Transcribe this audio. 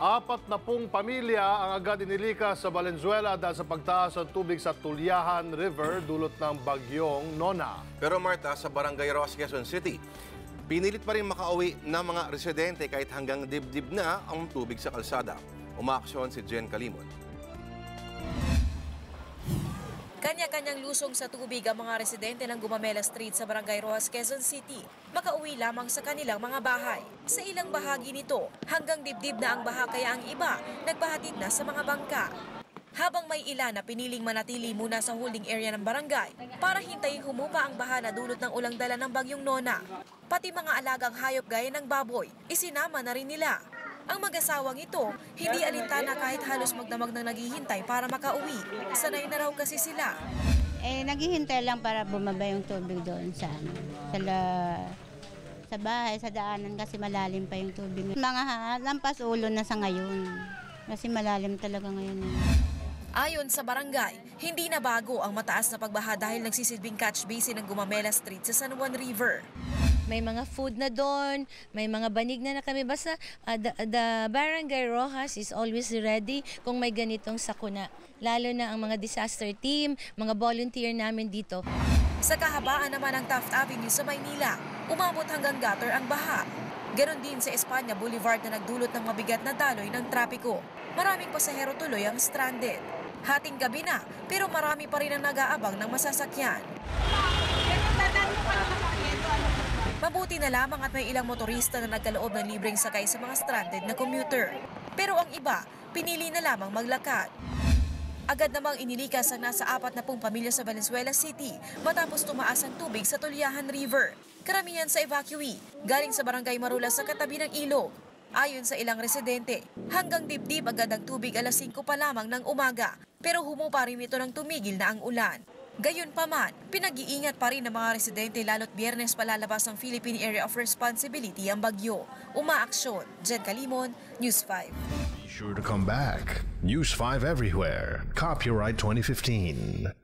Apat na pong pamilya ang agad inilika sa Valenzuela dahil sa pagtaas ng tubig sa Tulyahan River dulot ng bagyong Nona. Pero Marta, sa Barangay Roas, Quezon City, pinilit pa rin makauwi ng mga residente kahit hanggang dibdib na ang tubig sa kalsada. Umaaksyon si Jen Kalimon. Kanya-kanyang lusong sa tubig ang mga residente ng Gumamela Street sa Barangay Rojas, Quezon City. Makauwi lamang sa kanilang mga bahay. Sa ilang bahagi nito, hanggang dibdib na ang baha kaya ang iba nagbahatid na sa mga bangka. Habang may ilan na piniling manatili muna sa holding area ng barangay para hintayin humupa ang baha na dulot ng ulang dala ng bagyong Nona. Pati mga alagang hayop gaya ng baboy, isinama na rin nila. Ang mag-asawang ito, hindi alintana kahit halos magdamag na naghihintay para makauwi. Sanay na raw kasi sila. Eh, naghihintay lang para bumaba yung tubig doon sa, sa, la- sa bahay, sa daanan kasi malalim pa yung tubig. Mga ha, lampas ulo na sa ngayon. Kasi malalim talaga ngayon. Ayon sa barangay, hindi na bago ang mataas na pagbaha dahil nagsisilbing catch basin ng Gumamela Street sa San Juan River. May mga food na doon, may mga banig na na kami. Basta uh, the, the Barangay Rojas is always ready kung may ganitong sakuna. Lalo na ang mga disaster team, mga volunteer namin dito. Sa kahabaan naman ng Taft Avenue sa Maynila, umabot hanggang gutter ang baha. Ganon din sa Espanya Boulevard na nagdulot ng mabigat na daloy ng trapiko. Maraming pasahero tuloy ang stranded. Hating gabi na, pero marami pa rin ang nag-aabang ng masasakyan. Mabuti na lamang at may ilang motorista na nagkaloob ng libreng sakay sa mga stranded na commuter. Pero ang iba, pinili na lamang maglakad. Agad namang inilikas ang nasa apat na pong pamilya sa Valenzuela City matapos tumaas ang tubig sa Tulyahan River. Karamihan sa evacuee, galing sa barangay Marula sa katabi ng ilog. Ayon sa ilang residente, hanggang dibdib agad ang tubig alas 5 pa lamang ng umaga, pero humupa rin ito ng tumigil na ang ulan. Gayunpaman, pinag-iingat pa rin ng mga residente lalo't biyernes palalabas ang Philippine Area of Responsibility ang bagyo. Umaaksyon, Jen Kalimon, News 5. Be sure to come back. News 5 everywhere. Copyright 2015.